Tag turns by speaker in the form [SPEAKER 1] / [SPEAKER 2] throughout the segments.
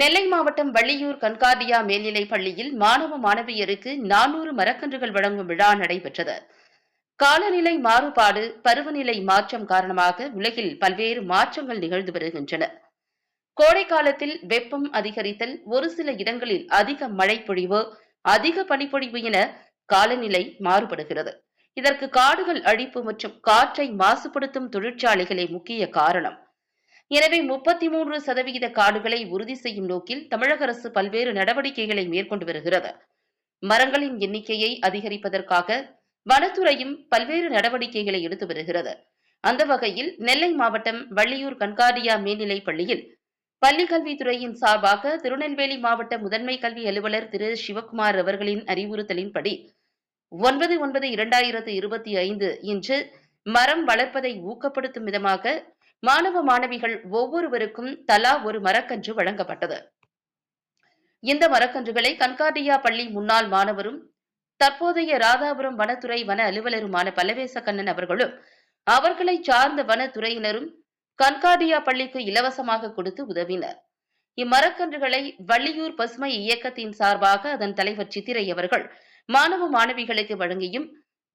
[SPEAKER 1] நெல்லை மாவட்டம் வள்ளியூர் கண்கார்டியா மேல்நிலைப் பள்ளியில் மாணவ மாணவியருக்கு நானூறு மரக்கன்றுகள் வழங்கும் விழா நடைபெற்றது. காலநிலை மாறுபாடு பருவநிலை மாற்றம் காரணமாக உலகில் பல்வேறு மாற்றங்கள் நிகழ்ந்து வருகின்றன. கோடை காலத்தில் வெப்பம் அதிகரித்தல் ஒரு சில இடங்களில் அதிக மழைப்பொழிவு அதிக பனிப்பொழிவு என காலநிலை மாறுபடுகிறது. இதற்கு காடுகள் அழிப்பு மற்றும் காற்றை மாசுபடுத்தும் தொழிற்சாலைகளே முக்கிய காரணம். எனவே முப்பத்தி மூன்று சதவிகித காடுகளை உறுதி செய்யும் நோக்கில் தமிழக அரசு பல்வேறு நடவடிக்கைகளை மேற்கொண்டு வருகிறது. மரங்களின் எண்ணிக்கையை அதிகரிப்பதற்காக வனத்துறையும் பல்வேறு நடவடிக்கைகளை எடுத்து வருகிறது. அந்த வகையில் நெல்லை மாவட்டம் வள்ளியூர் கண்காடியா மேல்நிலைப் பள்ளியில் பள்ளி கல்வித்துறையின் சார்பாக திருநெல்வேலி மாவட்ட முதன்மை கல்வி அலுவலர் திரு. சிவக்குமார் அவர்களின் அறிவுறுத்தலின்படி ஒன்பது ஒன்பது இரண்டாயிரத்து இருபத்தி ஐந்து இன்று மரம் வளர்ப்பதை ஊக்கப்படுத்தும் விதமாக மாணவ மாணவிகள் ஒவ்வொருவருக்கும் தலா ஒரு மரக்கன்று வழங்கப்பட்டது. இந்த மரக்கன்றுகளை கண்கார்டியா பள்ளி முன்னாள் மாணவரும் தற்போதைய ராதாபுரம் வனத்துறை வன அலுவலருமான பல்லவேசக்கண்ணன் அவர்களும் அவர்களை சார்ந்த வனத்துறையினரும் கண்கார்டியா பள்ளிக்கு இலவசமாக கொடுத்து உதவினர். இம்மரக்கன்றுகளை வள்ளியூர் பசுமை இயக்கத்தின் சார்பாக அதன் தலைவர் சித்திரை அவர்கள் மாணவ மாணவிகளுக்கு வழங்கியும்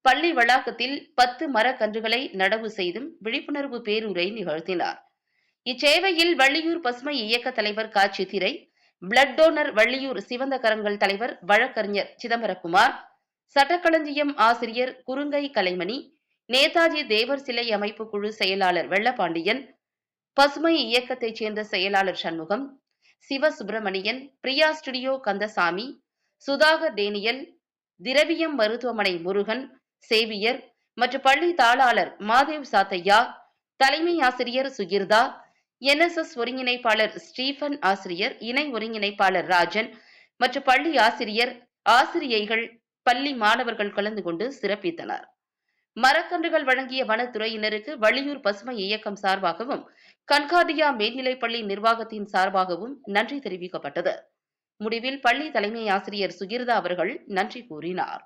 [SPEAKER 1] பள்ளி வளாகத்தில் பத்து மரக்கன்றுகளை நடவு செய்தும் விழிப்புணர்வு பேருரை நிகழ்த்தினார். இச்சேவையில் வள்ளியூர் பசுமை இயக்க தலைவர் கா சித்திரை பிளட் டோனர் வள்ளியூர் சிவந்த கரங்கள் தலைவர் வழக்கறிஞர் சிதம்பரகுமார் சட்டக்களஞ்சியம் ஆசிரியர் குறுங்கை கலைமணி நேதாஜி தேவர் சிலை அமைப்பு குழு செயலாளர் வெள்ளப்பாண்டியன் பசுமை இயக்கத்தைச் சேர்ந்த செயலாளர் சண்முகம் சிவ சுப்பிரமணியன் பிரியா ஸ்டுடியோ கந்தசாமி சுதாகர் டேனியல் திரவியம் மருத்துவமனை முருகன் சேவியர் மற்றும் பள்ளி தாளாளர் மாதேவ் சாத்தையா தலைமை ஆசிரியர் சுகிர்தா என்எஸ்எஸ் ஒருங்கிணைப்பாளர் ஸ்டீபன் ஆசிரியர் இணை ஒருங்கிணைப்பாளர் ராஜன் மற்றும் பள்ளி ஆசிரியர் ஆசிரியைகள் பள்ளி மாணவர்கள் கலந்து கொண்டு சிறப்பித்தனர். மரக்கன்றுகள் வழங்கிய வனத்துறையினருக்கு வள்ளியூர் பசுமை இயக்கம் சார்பாகவும் கண்கார்டியா மேல்நிலைப்பள்ளி நிர்வாகத்தின் சார்பாகவும் நன்றி தெரிவிக்கப்பட்டது. முடிவில் பள்ளி தலைமை ஆசிரியர் சுகிர்தா அவர்கள் நன்றி கூறினார்.